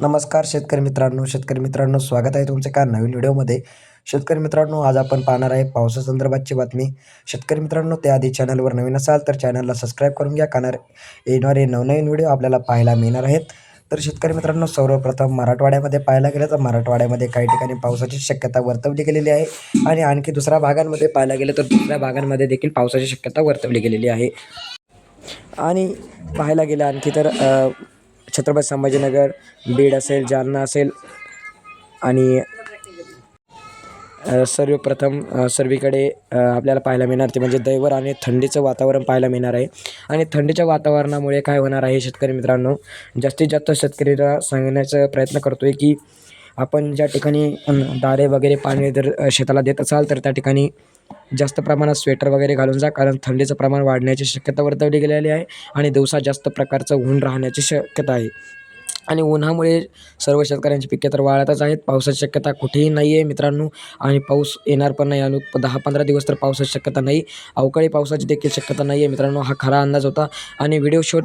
नमस्कार शेतकरी मित्रांनो शेतकरी मित्रांनो स्वागत आहे तुमचे का नवीन व्हिडिओमध्ये. शेतकरी मित्रांनो आज आपण पाहणार आहे पावसासंदर्भातची बातमी. शेतकरी मित्रांनो त्याआधी चॅनलवर नवीन असाल तर चॅनलला सबस्क्राईब करून घ्या कारण येणारे नवनवीन व्हिडिओ आपल्याला पाहायला मिळणार आहेत. तर शेतकरी मित्रांनो सर्वप्रथम मराठवाड्यामध्ये पाहायला गेलं तर मराठवाड्यामध्ये काही ठिकाणी पावसाची शक्यता वर्तवली गेलेली आहे. आणि आणखी दुसऱ्या भागांमध्ये पाहायला गेलं तर दुसऱ्या भागांमध्ये देखील पावसाची शक्यता वर्तवली गेलेली आहे. आणि पाहायला गेलं आणखी तर छत्रपती संभाजीनगर बीड असेल जालना असेल आणि सर्वप्रथम सर्वीकडे आपल्याला पाहायला मिळणार ते म्हणजे दैवर आणि थंडीचं वातावरण पाहायला मिळणार आहे. आणि थंडीच्या वातावरणामुळे काय होणार आहे शेतकरी मित्रांनो जास्तीत जास्त शेतकरीला सांगण्याचा प्रयत्न करतो आहे की आपण ज्या ठिकाणी दारे वगैरे पाणी जर शेताला देत असाल तर त्या ठिकाणी जास्त प्रमाणात स्वेटर वगैरे घालून जा कारण थंडीचं प्रमाण वाढण्याची शक्यता वर्तवली गेलेली आहे आणि दिवसा जास्त प्रकारचं ऊन राहण्याची शक्यता आहे. आणि उन्हामुळे सर्व शेतकऱ्यांची पिके तर वाळतच आहेत. पावसाची शक्यता कुठेही नाही आहे मित्रांनो. आणि पाऊस येणार पण नाही. आणि दहा पंधरा दिवस तर पावसाची शक्यता नाही. अवकाळी पावसाची देखील शक्यता नाही आहे मित्रांनो. हा खरा अंदाज होता. आणि व्हिडिओ शॉट